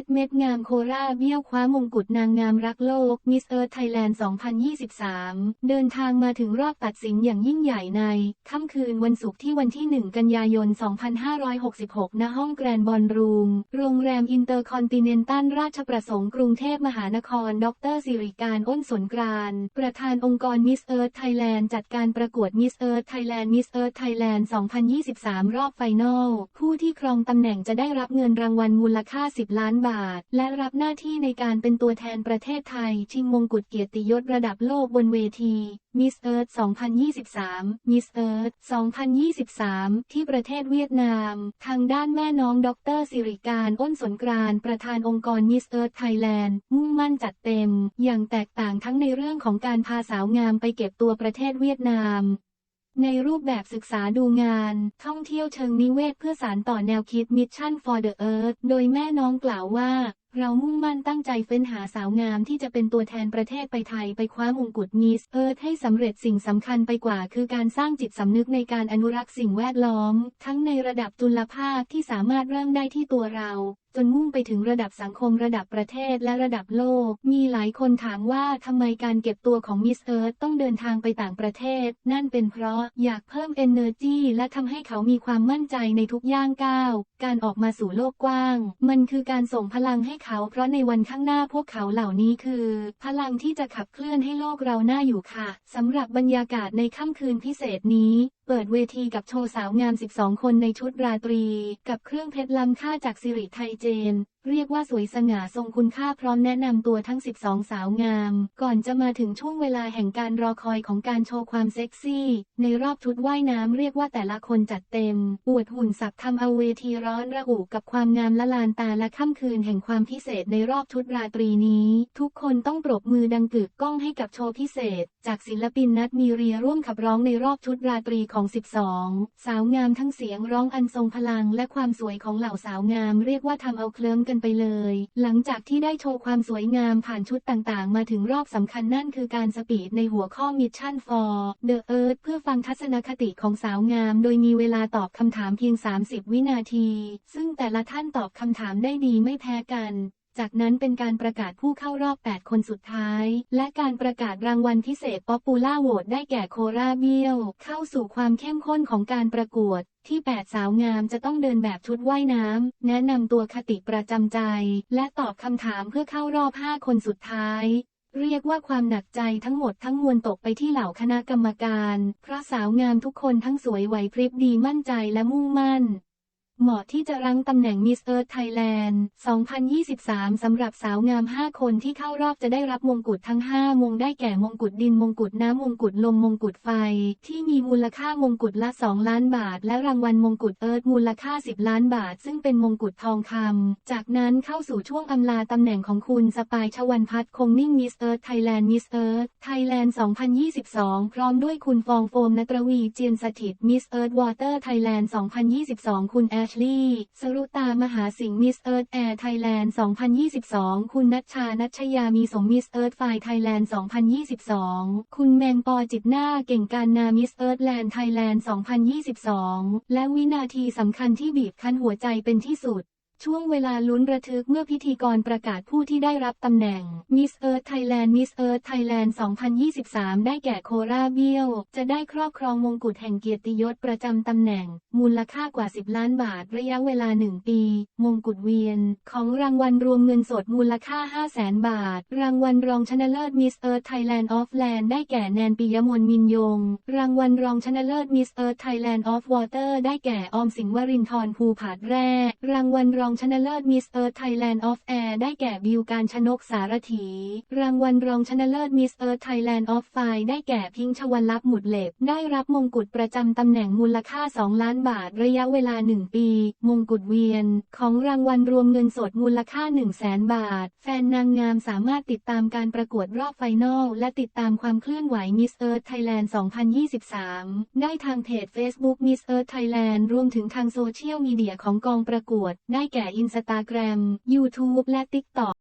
ชรเม็ดงามโคราเบี้ยวคว้ามงกุฎนางงามรักโลกมิสเอิร์ธไทยแลนด์ 2023 เดินทางมาถึงรอบตัดสินอย่างยิ่งใหญ่ใน ค่ำคืนวันศุกร์ที่วันที่ 1 กันยายน 2566 ณ ห้องแกรนด์บอลรูม โรงแรมอินเตอร์คอนติเนนตัลราชประสงค์กรุงเทพมหานคร ดรสิริการอ้นสนกรานประธานองค์กรมิสเอิร์ธไทยแลนด์จัดการประกวดมิสเอิร์ธไทยแลนด์มิสเอิร์ธไทยแลนด์ 2023 รอบไฟนอลผู้ที่ครองตำแหน่งจะได้รับเงินรางวัลมูลค่า 10 ล้านบาทและรับหน้าที่ในการเป็นตัวแทนประเทศไทย ชิงมงกุฎเกียรติยศระดับโลกบนเวทีมิสเอิร์ธ2023มิสเอิร์ธ2023 ที่ประเทศเวียดนาม ทางด้านแม่น้องดรสิริการอ้นสนกรานประธานองค์กรมิสเอิร์ธไทยแลนด์มุ่งมั่นจัดเต็ม อย่างแตกต่างทั้งในเรื่องของการพาสาวงามไปเก็บตัวประเทศเวียดนาม ในรูปแบบศึกษาดูงาน ท่องเที่ยวเชิงนิเวศเพื่อสารต่อแนวคิด Mission for the Earth โดยแม่น้องกล่าวว่า เรามุ่งมั่นตั้งใจเฟ้นหาสาวงามที่จะเป็นตัวแทนประเทศไปไทยไปคว้ามงกุฎมิสเอิร์ธให้สำเร็จสิ่งสำคัญไปกว่า คือการสร้างจิตสำนึกในการอนุรักษ์สิ่งแวดล้อม ทั้งในระดับจุลภาคที่สามารถเริ่มได้ที่ตัวเรา จนมุ่งไปถึงระดับสังคมระดับประเทศและระดับโลก มีหลายคนถามว่าทำไมการเก็บตัวของมิสเอิร์ธต้องเดินทางไปต่างประเทศ นั่นเป็นเพราะอยากเพิ่ม energy และทำให้เขามีความมั่นใจในทุกย่างก้าว การออกมาสู่โลกกว้าง มันคือการส่งพลังให้เขา เพราะในวันข้างหน้าพวกเขาเหล่านี้คือ พลังที่จะขับเคลื่อนให้โลกเราหน้าอยู่ค่ะสำหรับบรรยากาศในค่ำคืนพิเศษนี้ เปิดเวทีกับโชว์สาวงาม 12 คนในชุดราตรี กับเครื่องเพชรล้ำค่าจากสิริไทยเจน เรียกว่าสวยสง่าทรงคุณค่าพร้อมแนะนำตัวทั้ง 12 สาวงาม ก่อนจะมาถึงช่วงเวลาแห่งการรอคอยของการโชว์ความเซ็กซี่ ในรอบชุดว่ายน้ำเรียกว่าแต่ละคนจัดเต็ม อวดหุ่นสับทำเอาเวทีร้อนระอุกับความงามละลานตาและค่ำคืนแห่งความพิเศษในรอบชุดราตรีนี้ ทุกคนต้องปรบมือดังกึกก้องให้กับโชว์พิเศษ จากศิลปินนัดมีเรียร่วมขับร้องในรอบชุดราตรีของ 12 สาวงามทั้งเสียงร้องอันทรงพลังและความสวยของเหล่าสาวงาม เรียกว่าทำเอาเคลิ้มกันไปเลย หลังจากที่ได้โชว์ความสวยงามผ่านชุดต่างๆ มาถึงรอบสำคัญนั่นคือการสปีดในหัวข้อ Mission for the Earth เพื่อฟังทัศนคติของสาวงาม โดยมีเวลาตอบคำถามเพียง 30 วินาที ซึ่งแต่ละท่านตอบคำถามได้ดีไม่แพ้กัน จากนั้นเป็นการประกาศผู้เข้ารอบ 8 คนสุดท้าย และการประกาศรางวัลพิเศษป๊อปปูล่าโหวตได้แก่โคราเบียว เข้าสู่ความเข้มข้นของการประกวด ที่ 8 สาวงามจะต้องเดินแบบชุดว่ายน้ำ แนะนำตัวคติประจำใจ และตอบคำถามเพื่อเข้ารอบ 5 คนสุดท้ายเรียกว่าความหนักใจทั้งหมดทั้งมวลตกไปที่เหล่าคณะกรรมการ เพราะสาวงามทุกคนทั้งสวยไหวพริบดีมั่นใจและมุ่งมั่น เหมาะที่จะรั้งตำแหน่งมิสเอิร์ธไทยแลนด์ 2023 สำหรับสาวงาม 5 คนที่เข้ารอบจะได้รับมงกุฎทั้ง 5 มงได้แก่มงกุฎดินมงกุฎน้ำมงกุฎลมมงกุฎไฟ ที่มีมูลค่ามงกุฎละ 2 ล้านบาท และรางวัลมงกุฎเอิร์ธมูลค่า 10 ล้านบาท ซึ่งเป็นมงกุฎทองคำ จากนั้นเข้าสู่ช่วงอำลาตำแหน่งของคุณสปายชวันพัฒน์คงนิ่งมิสเอิร์ธไทยแลนด์มิสเอิร์ธไทยแลนด์ 2022 พร้อมด้วยคุณฟองโฟมนัตรวีเจียนสถิตมิสเอิร์ธวอเตอร์ไทยแลนด์ 2022 คุณแอชลีย์สรุตามหาสิงห์มิสเอิร์ธแอร์ไทยแลนด์ 2022 คุณนัชชา นัชยามีสมมิสเอิร์ธไฟไทยแลนด์ 2022 คุณแมงปอจิตหน้าเก่งการนามิสเอิร์ธแลนด์ไทยแลนด์ 2022 และวินาทีสำคัญที่บีบคั้นหัวใจเป็นที่สุด ช่วงเวลาลุ้นระทึกเมื่อพิธีกรประกาศผู้ที่ได้รับตำแหน่ง Miss Earth Thailand Miss Earth Thailand 2023 ได้แก่โคราเบียว จะได้ครอบครองมงกุฎแห่งเกียรติยศประจำตำแหน่ง มูลค่ากว่า 10 ล้านบาทระยะเวลา 1 ปี มงกุฎเวียน ของรางวัลรวมเงินสดมูลค่า 5 0 0แสนบาท รางวัลรองชนะเลิศ Miss Earth Thailand of Land ได้แก่แนนปิยมนมินยง รางวัลรองชนะเลิศ Miss Earth Thailand of Water ได้แก่ออมสิงห์วรินทร์ภูผาดแร่รางวัลรองชนะเลิศ Miss Earth Thailand of Air ได้แก่บิวการชนกสารถี รางวัลรองชนะเลิศ Miss Earth Thailand of Fire ได้แก่พิงชวันลับหมุดเหล็บได้รับมงกุฎประจำตำแหน่งมูลค่า 2 ล้านบาทระยะเวลา 1 ปี มงกุฎเวียน ของรางวัลรวมเงินสดมูลค่า 1 0 0 0 0แสนบาท แฟนนางงามสามารถติดตามการประกวดรอบไฟนอลและติดตามความเคลื่อนไหว Miss Earth Thailand 2023 ได้ทางเพจ Facebook Miss Earth Thailand รวมถึงทางโซเชียลมีเดียของกองประกวด ได้แก่แก่อินสตาแกรม YouTube และ TikTok